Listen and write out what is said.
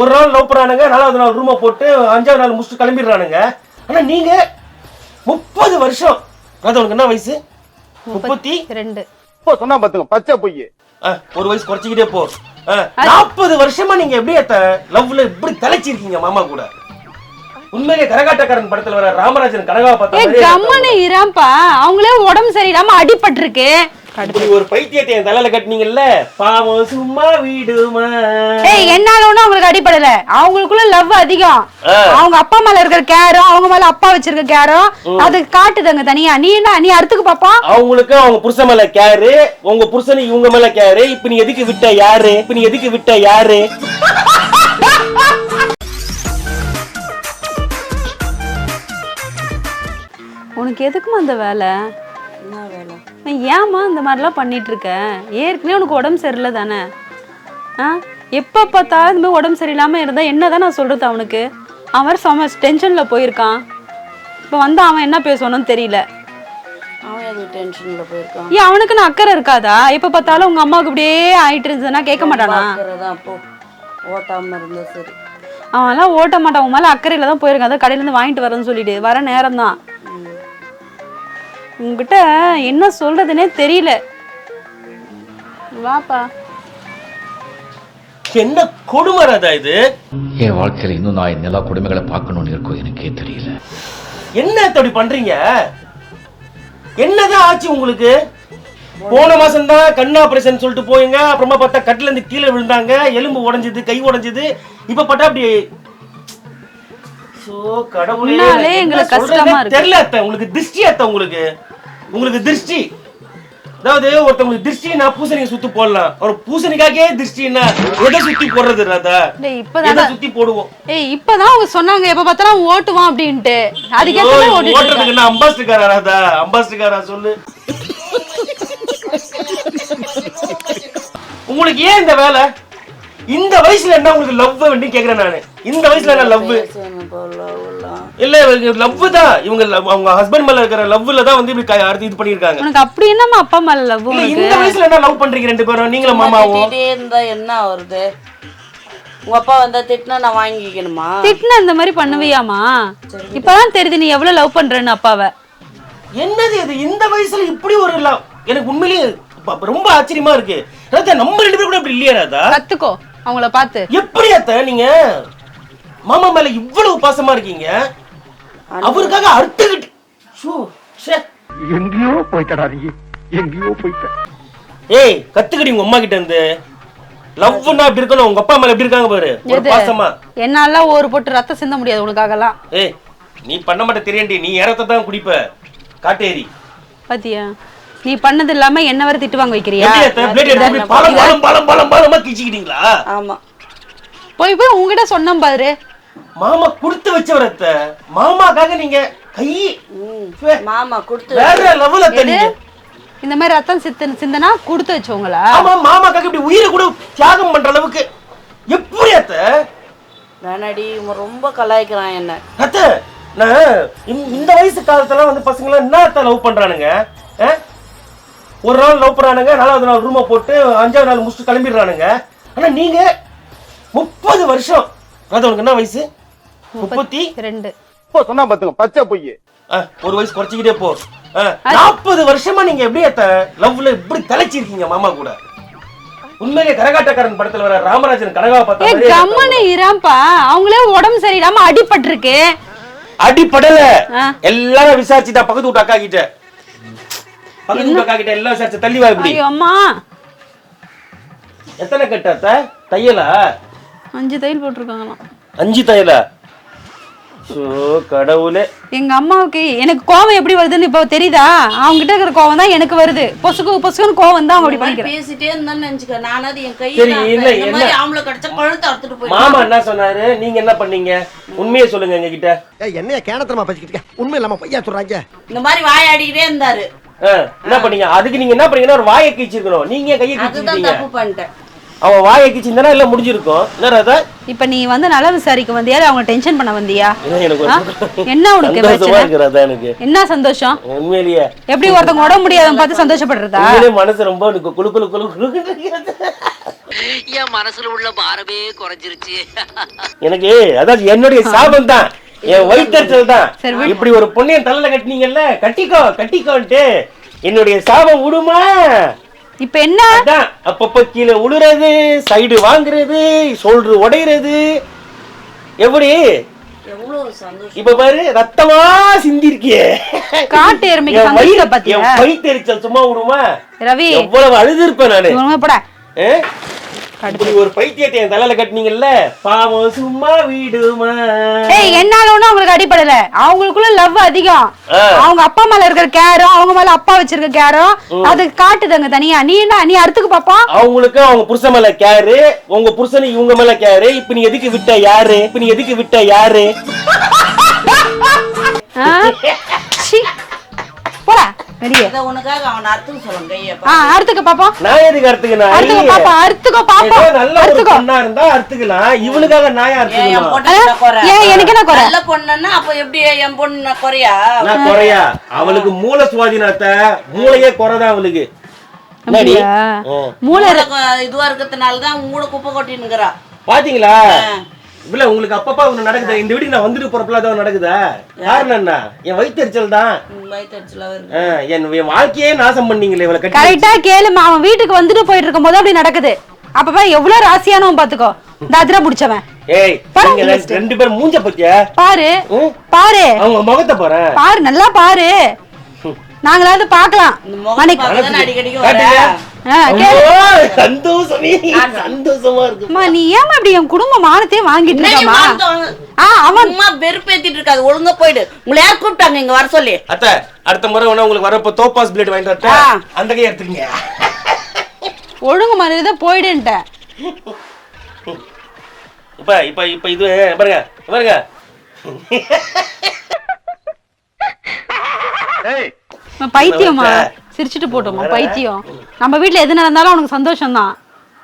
ஒரு நாள் லவ் பண்ணானுங்க நாலாவது நாள் ரூமை போட்டு அஞ்சாவது நாள் முடிச்சுட்டு கிளம்பிடுறானுங்க. ஆனா நீங்க முப்பது வருஷம். அது உனக்கு என்ன வயசு? முப்பத்தி? ரெண்டு. இப்போ சொன்னா பாத்துங்க பச்சை பொய் ஒரு வயசு குறைச்சிக்கிட்டே போ. நாற்பது வருஷமா நீங்க எப்படி லவ்ல இப்படி தலைச்சிருக்கீங்க மாமா கூட? உண்மையிலே கரகாட்டக்காரன் படத்துல வர ராமராஜன் கனகா பார்த்தா கம்மனு இராம்பா அவங்களே உடம்பு சரியில்லாம அடிபட்டிருக்கு. இப்படி ஒரு பைத்தியத்தை என் தலையில கட்டினீங்கல்ல பாவம் சும்மா வீடுமா? ஏய் என்னால ஒண்ணும் அவங்களுக்கு அடிபடல. அவங்களுக்குள்ள லவ் அதிகம். அவங்க அப்பா மேல இருக்கிற கேரம் அவங்க மேல அப்பா வச்சிருக்க கேரம் அது காட்டுதுங்க தனியா. நீ என்ன நீ அடுத்துக்கு பாப்பா? அவங்களுக்கு அவங்க புருஷன் மேல கேரு உங்க புருஷனுக்கு இவங்க மேல கேரு இப்ப நீ எதுக்கு விட்ட யாரு? இப்ப நீ எதுக்கு விட்ட யாரு? உனக்கு எதுக்குமா அந்த வேலை? என்ன வேலை? ஏம்மா இந்த மாதிரிலாம் பண்ணிட்டு இருக்க ஏற்கனவே உனக்கு உடம்பு சரியில்லை தானே ஆ? எப்போ பார்த்தாலும் இந்த மாதிரி உடம்பு சரியில்லாமல் இருந்தால் என்ன தான் நான் சொல்கிறது அவனுக்கு? அவன் செம டென்ஷனில் போயிருக்கான். இப்போ வந்து அவன் என்ன பேசணும்னு தெரியல. ஏன் அவனுக்கு நான் அக்கறை இருக்காதா? எப்போ பார்த்தாலும் உங்கள் அம்மாவுக்கு இப்படியே ஆயிட்டு இருந்ததுன்னா கேட்க மாட்டானா? தான் போ. ஓட்டாம இருந்தா சரி. அவன்லாம் ஓட்ட மாட்டான். உன் மேலே அக்கறையில் தான் போயிருக்கான். அதான் கடையிலேருந்து வாங்கிட்டு வரேன்னு சொல்லிட்டு. வர நேரம் தான் உங்ககிட்ட என்ன சொல்றதுனே தெரியல. வாப்பா. என்ன கொடுமை ராதா இது? என் வாழ்க்கையில் இன்னும் நான் எல்லா கொடுமைகளை பார்க்கணும்னு இருக்கோ எனக்கே தெரியல. என்ன அப்படி பண்றீங்க? என்னதான் ஆச்சு உங்களுக்கு? போன மாசம் தான் கண் ஆபரேஷன் சொல்லிட்டு போயிங்க அப்புறமா பார்த்தா கட்டில இருந்து கீழே விழுந்தாங்க எலும்பு உடைஞ்சது கை உடைஞ்சது. இப்ப பார்த்தா அப்படி கடவுளே. எங்களுக்கு கஷ்டமா இருக்கு. தெரியல அத்தை உங்களுக்கு திருஷ்டி அத்தை உங்களுக்கு. உங்களுக்கு திருஷ்டி. அதாவது ஒருத்தவங்களுக்கு திருஷ்டினா பூசணியை சுத்தி போடலாம். ஒரு பூசணிக்காகவே திருஷ்டின்னா எதை சுத்தி போடுறது ராதா இப்பதான் சுத்தி போடுவோம்? ஏய் இப்பதான் அவங்க சொன்னாங்க எப்ப பார்த்தாலும் ஓட்டுவான் அப்படின்ட்டு. ஓட்டிட்டு ஓட்டுறதுக்கு. என்ன அம்பாஸ்டர்காரா ராதா அம்பாஸ்டர்காரா சொல்லு. உங்களுக்கு ஏன் இந்த வேலை? இந்த வயசுல என்ன உங்களுக்கு லவ் வேண்டி கேக்குறேன் நானு. இந்த வயசுல என்ன லவ் இல்ல லவ் தான். இவங்க love- அவங்க ஹஸ்பண்ட் மேல இருக்கிற லவ்ல தான் வந்து இப்படி அடுத்து இது பண்ணிருக்காங்க உனக்கு அப்படி என்னம்மா அப்பா மேல லவ் இந்த வயசுல என்ன லவ் பண்றீங்க ரெண்டு பேரும்? நீங்களும் மாமாவும். இருந்தா என்ன வருது உங்க அப்பா வந்தா திட்டினா நான் வாங்கிக்கணுமா? திட்டின இந்த மாதிரி பண்ணுவியாமா இப்பதான் தெரியுது நீ எவ்வளவு லவ் பண்றேன்னு அப்பாவை. என்னது இது? இந்த வயசுல இப்படி ஒரு லவ் எனக்கு உண்மையிலேயே ரொம்ப ஆச்சரியமா இருக்கு. ராதா நம்ம ரெண்டு பேரும் கூட இப்படி இல்லையா ராதா? கத்துக்கோ. அவங்கள பார்த்து எப்படி அத்த நீங்க? மாமா மேல இவ்வளவு பாசமா இருக்கீங்க? அவருக்காக ச்சே. எங்கேயோ போயிட்டடா நீ எங்கேயோ போயிட்ட ஏய் கத்துக்கடி உங்க அம்மா கிட்ட இருந்து. லவ்னா அப்படி இருக்கணும்? உங்க அப்பா மேல எப்படி இருக்காங்க பாரு. ஒரு? பாசமா. என்னால ஒரு பொட்டு ரத்தம் சிந்த முடியாது உனக்காகலாம். ஏய் நீ பண்ண மாட்ட தெரியண்டி. நீ இறத்த தான் குடிப்ப. காட்டேரி. பாத்தியா? நீ பண்ணது இல்லாம என்ன வரை திட்டு வாங்க வைக்கிறியா? கிச்சிக்கிட்டீங்களா? ஆமா. போய் போய் உங்ககிட்ட சொன்னேன் பாரு. மாமா கொடுத்து வச்சவர் அத்த. மாமாக்காக நீங்க கை மாமா கொடுத்து வேற லெவல எது? தண்ணீங்க இந்த மாதிரி ரத்தம் சித்த சிந்தனா கொடுத்து வச்சவங்களா? ஆமா மாமாக்காக இப்படி உயிரை கூட தியாகம் பண்ற அளவுக்கு. எப்படி அத்த? வேணாடி இவன் ரொம்ப கலாய்க்கிறான் என்ன. அத்த நான் இந்த- வயசு காலத்துல வந்து பசங்க என்ன அத்த லவ் பண்றானுங்க? ஒரு நாள் லவ் நாலாவது நாள் ரூமை போட்டு அஞ்சாவது நாள் முடிச்சுட்டு கிளம்பிடுறானுங்க. ஆனா நீங்க முப்பது வருஷம் அது உனக்கு என்ன வயசு? முப்பத்தி ரெண்டு. இப்போ சொன்னா பாத்துங்க பச்சை பொய் ஒரு வயசு குறைச்சிக்கிட்டே போ. நாற்பது வருஷமா நீங்க எப்படி லவ்ல இப்படி தலைச்சிருக்கீங்க மாமா கூட? உண்மையிலே கரகாட்டக்காரன் படத்துல வர ராமராஜன் கனகா பார்த்தா கம்மனு இராம்பா. அவங்களே உடம்பு சரியில்லாம அடிபட்டிருக்கு. அடிப்படல ஆ. எல்லாரும் விசாரிச்சுட்டா பக்கத்து வீட்டு அக்கா கிட்ட. பக்கத்து வீட்டு அக்கா கிட்ட எல்லாம் விசாரிச்சு தள்ளி வா இப்படி. ஐயோ அம்மா. எத்தனை கட்டாத்த தையலா? அஞ்சு தையல் போட்டிருக்காங்களாம். அஞ்சு தையலா? சோ கடவுளே. எங்க அம்மாவுக்கு எனக்கு கோவம் எப்படி வருதுன்னு இப்போ தெரியுதா? அவங்க கிட்ட இருக்கிற கோவம் தான் எனக்கு வருது. பொசுக்கு பொசுக்குன்னு கோவம் தான் அப்படி பண்ணிக்கிறேன். பேசிட்டே இருந்தான்னு நினைச்சுக்க. நானாவது என் கை சரி, இல்ல, என்ன? மாதிரி ஆம்பளை கிடைச்சா கழுத்தை அறுத்துட்டு போய் மாமா என்ன சொன்னாரு? நீங்க என்ன பண்ணீங்க? உண்மையை சொல்லுங்க எங்க கிட்ட என்னைய கேனத்தனமா பேசிக்கிட்டு? உண்மை இல்லாம பையா சொல்றாங்க? இந்த மாதிரி வாயாடிக்கிட்டே இருந்தாரு. என்ன பண்ணீங்க? அதுக்கு நீங்க என்ன பண்ணீங்கன்னா ஒரு வாயை கீச்சிருக்கணும். நீங்க கையை அதுதான் கீச்சிருக்கீங்க தப்பு பண்ணிட்டேன். அவன் வாயை கீச்சிருந்தானா இல்ல முடிஞ்சிருக்கும். என்ன இப்ப நீ வந்து நல விசாரிக்க வந்தியா? அவங்க டென்ஷன் பண்ண வந்தியா? என்ன உனக்கு சந்தோஷமா பிரச்சனை? எனக்கு. என்ன சந்தோஷம்? உண்மையிலேயே. எப்படி ஒருத்தவங்க உடம்பு முடியாதவங்க பார்த்து சந்தோஷப்படுறதா? மனசு ரொம்ப எனக்கு குளு குளு குளு குளு என் மனசுல உள்ள பாரமே குறைஞ்சிருச்சு. எனக்கு அதாவது என்னுடைய சாபம் தான் என் வயிற்றுச்சல் தான். இப்படி ஒரு பொண்ணைய தலையில கட்டினீங்கல்ல கட்டிக்கோ கட்டிக்கோன்ட்டு என்னுடைய சாபம் விடுமா? இப்ப என்ன? அப்பப்ப கீழே உழுறது சைடு வாங்குறது ஷோல்டர் உடையிறது. எப்படி? இப்ப பாரு ரத்தமா சிந்திருக்கியே. காட்டு எருமைக்கு சும்மா விடுமா? ரவி. எவ்வளவு நானு. இவனுங்க போடா ஆ? இப்படி ஒரு பைத்தியத்தை என் தலையில கட்டினீங்கல்ல? பாவம் சும்மா வீடுமா? ஏய் என்னால ஒண்ணும் அவங்களுக்கு அடிப்படல அவங்களுக்குள்ள லவ் அதிகம். அவங்க அப்பா மேல இருக்கிற கேரம் அவங்க மேல அப்பா வச்சிருக்க கேரம் அது காட்டுதுங்க தனியா. நீ என்ன நீ அடுத்துக்கு பாப்பா அவங்களுக்கு அவங்க புருஷன் மேல கேரு உங்க புருஷனுக்கு இவங்க மேல கேரு இப்ப நீ எதுக்கு விட்ட யாரு? இப்ப நீ எதுக்கு விட்ட யாரு. உனக்காக அவன் அர்த்தம் சொல்லுங்க ஆ அடுத்துக்கு பாப்போம் நான் எதுக்கு அறுத்துக்கு? பாப்பா அடுத்துக்கோ பாப்பா. நல்ல ஒரு அடுத்துக்கோ பொண்ணா இருந்தா அறுத்துக்கலாம். இவனுக்காக நான் ஏன் என் அறுத்துக்கலாம் பொண்ணு என்ன குறை? ஏன் எனக்கு என்ன குறை? நல்ல பொண்ணுன்னா அப்ப எப்படி என் பொண்ணு குறையா? நான் குறையா? அவளுக்கு மூல சுவாதீனத்தை மூளையே குறைதான் அவளுக்கு. மூளை மூளை இதுவா இருக்கிறதுனால தான் கூட குப்பை கொட்டினுங்கிறா பாத்தீங்களா? இல்ல உங்களுக்கு அப்பப்பா ஒண்ணு நடக்குதா? இந்த வீட்டுக்கு நான் வந்துட்டு போறப்பல ஏதாவது நடக்குதா? காரணம் என்ன? என் வயிற்றுச்சல் தான். என் என் வாழ்க்கையே நாசம் பண்ணீங்களே இவளை கட்டி கரெக்டா கேளுமா அவன் வீட்டுக்கு வந்துட்டு போயிட்டு இருக்கும் போது அப்படி நடக்குது. அப்ப எவ்வளவு ராசியானவன் பாத்துக்கோ. தத்ரா புடிச்சவன். ஏய் நீங்க ரெண்டு- ரெண்டு பேரும் மூஞ்ச பத்தியா? பாரு. ம்? பாரு. அவங்க முகத்தை பாரு. பாரு நல்லா பாரு. நாங்களாவது பாக்கலாம் இந்த முகம் மணிக்கு பார்க்க தானே அடிக்கடிக்கு வர சந்தோஷமே சந்தோஷமா இருக்கு. அம்மா நீ ஏமா இப்படி என் குடும்ப மானத்தையே வாங்கிட்டு இருக்கமா மானத்தை வாங்க- ஆ அவன் சும்மா வெறுப்பேத்திட்டு இருக்காது ஒழுங்கா போயிடு. உங்களை யார் கூப்பிட்டாங்க? இங்க வர சொல்லி. அத்தை அடுத்த முறை வேணா உங்களுக்கு வரப்போ தோப்பாஸ் பிளேட் வாங்கிட்டு. அந்த கை எடுத்துக்கங்க ஒழுங்கு மாதிரி தான் போயிடுன்ட்டேன் இப்ப இப்ப இப்ப இது பாருங்க பாருங்க. பைத்தியமா சிரிச்சுட்டு போட்டோமா பைத்தியம். நம்ம வீட்டில் எது நடந்தாலும் அவனுக்கு சந்தோஷம் தான்